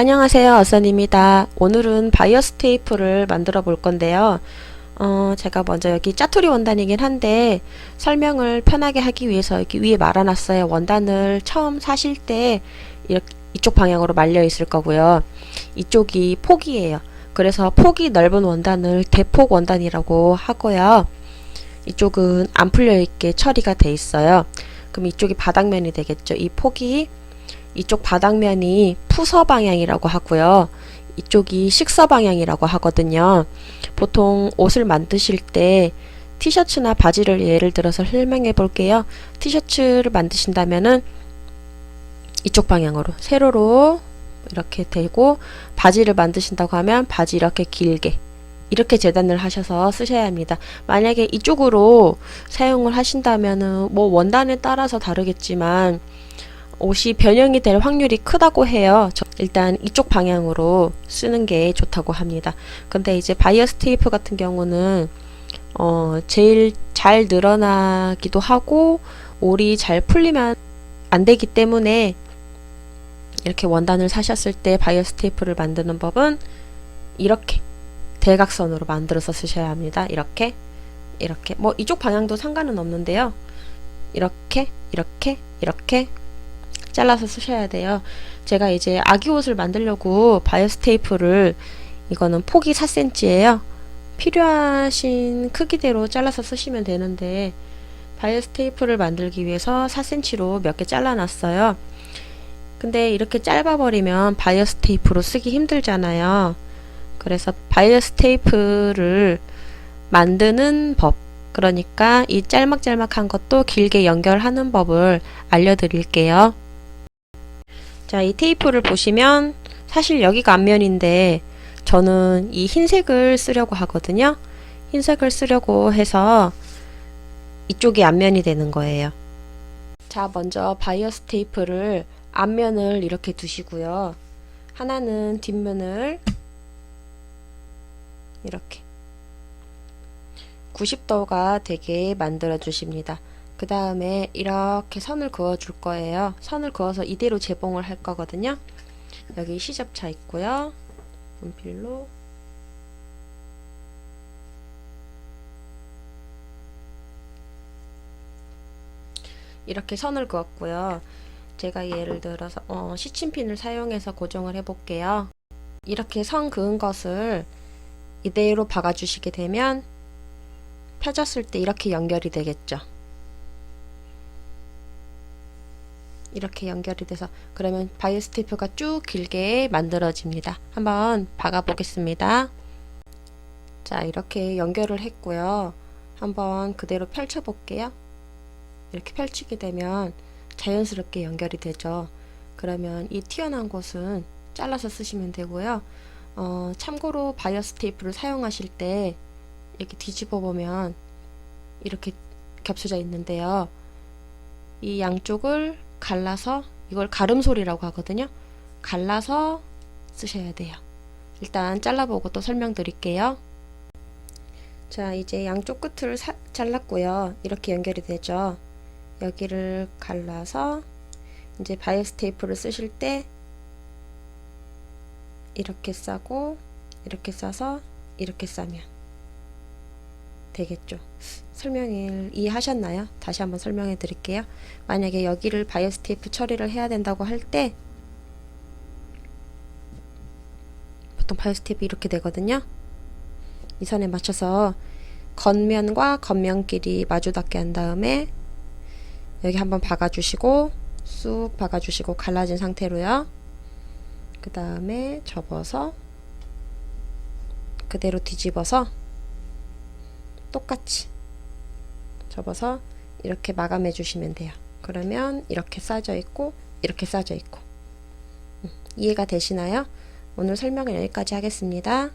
안녕하세요 어선입니다. 오늘은 바이어스 테이프를 만들어 볼 건데요. 어, 제가 먼저 여기 짜투리 원단이긴 한데 설명을 편하게 하기 위해서 여기 위에 말아놨어요. 원단을 처음 사실 때 이렇게 이쪽 방향으로 말려 있을 거고요. 이쪽이 폭이에요. 그래서 폭이 넓은 원단을 대폭 원단이라고 하고요. 이쪽은 안 풀려 있게 처리가 돼 있어요. 그럼 이쪽이 바닥면이 되겠죠. 이 폭이 이쪽 바닥면이 푸서 방향이라고 하고요. 이쪽이 식서 방향이라고 하거든요. 보통 옷을 만드실 때 티셔츠나 바지를 예를 들어서 설명해 볼게요. 티셔츠를 만드신다면은 이쪽 방향으로 세로로 이렇게 되고 바지를 만드신다고 하면 바지 이렇게 길게 이렇게 재단을 하셔서 쓰셔야 합니다. 만약에 이쪽으로 사용을 하신다면은 뭐 원단에 따라서 다르겠지만 옷이 변형이 될 확률이 크다고 해요. 저 일단 이쪽 방향으로 쓰는 게 좋다고 합니다. 근데 이제 바이어스 테이프 같은 경우는 어 제일 잘 늘어나기도 하고 올이 잘 풀리면 안 되기 때문에 이렇게 원단을 사셨을 때 바이어스 테이프를 만드는 법은 이렇게 대각선으로 만들어서 쓰셔야 합니다. 이렇게 이렇게 뭐 이쪽 방향도 상관은 없는데요. 이렇게 이렇게 이렇게 잘라서 쓰셔야 돼요. 제가 이제 아기 옷을 만들려고 바이오스 테이프를 이거는 폭이 4cm예요. 필요하신 크기대로 잘라서 쓰시면 되는데 바이오스 테이프를 만들기 위해서 4cm로 몇 개 잘라놨어요. 근데 이렇게 짧아버리면 바이오스 테이프로 쓰기 힘들잖아요. 그래서 바이오스 테이프를 만드는 법 그러니까 이 짤막짤막한 것도 길게 연결하는 법을 알려드릴게요. 자, 이 테이프를 보시면 사실 여기가 앞면인데 저는 이 흰색을 쓰려고 하거든요. 흰색을 쓰려고 해서 이쪽이 앞면이 되는 거예요. 자, 먼저 바이어스 테이프를 앞면을 이렇게 두시고요. 하나는 뒷면을 이렇게 90도가 되게 만들어 주십니다. 그 다음에 이렇게 선을 그어 줄 거예요. 선을 그어서 이대로 재봉을 할 거거든요. 여기 시접차 있고요. 분필로 이렇게 선을 그었고요. 제가 예를 들어서 어, 시침핀을 사용해서 고정을 해 볼게요. 이렇게 선 그은 것을 이대로 박아 주시게 되면 펴졌을 때 이렇게 연결이 되겠죠. 이렇게 연결이 돼서 그러면 바이오스 테이프가 쭉 길게 만들어집니다. 한번 박아 보겠습니다. 자 이렇게 연결을 했고요. 한번 그대로 펼쳐 볼게요. 이렇게 펼치게 되면 자연스럽게 연결이 되죠. 그러면 이 튀어나온 곳은 잘라서 쓰시면 되고요. 어, 참고로 바이오스 테이프를 사용하실 때 이렇게 뒤집어 보면 이렇게 겹쳐져 있는데요. 이 양쪽을 갈라서 이걸 가름소리라고 하거든요. 갈라서 쓰셔야 돼요. 일단 잘라보고 또 설명드릴게요. 자 이제 양쪽 끝을 사, 잘랐고요. 이렇게 연결이 되죠. 여기를 갈라서 이제 바이오스 테이프를 쓰실 때 이렇게 싸고 이렇게 싸서 이렇게 싸면 되겠죠. 설명을 이해하셨나요? 다시 한번 설명해 드릴게요. 만약에 여기를 바이오스 테이프 처리를 해야 된다고 할 때 보통 바이오스 테이프 이렇게 되거든요. 이 선에 맞춰서 겉면과 겉면끼리 마주 닿게 한 다음에 여기 한번 박아주시고 쑥 박아주시고 갈라진 상태로요. 그 다음에 접어서 그대로 뒤집어서 똑같이 접어서 이렇게 마감해 주시면 돼요. 그러면 이렇게 싸져 있고 이렇게 싸져 있고 음, 이해가 되시나요? 오늘 설명은 여기까지 하겠습니다.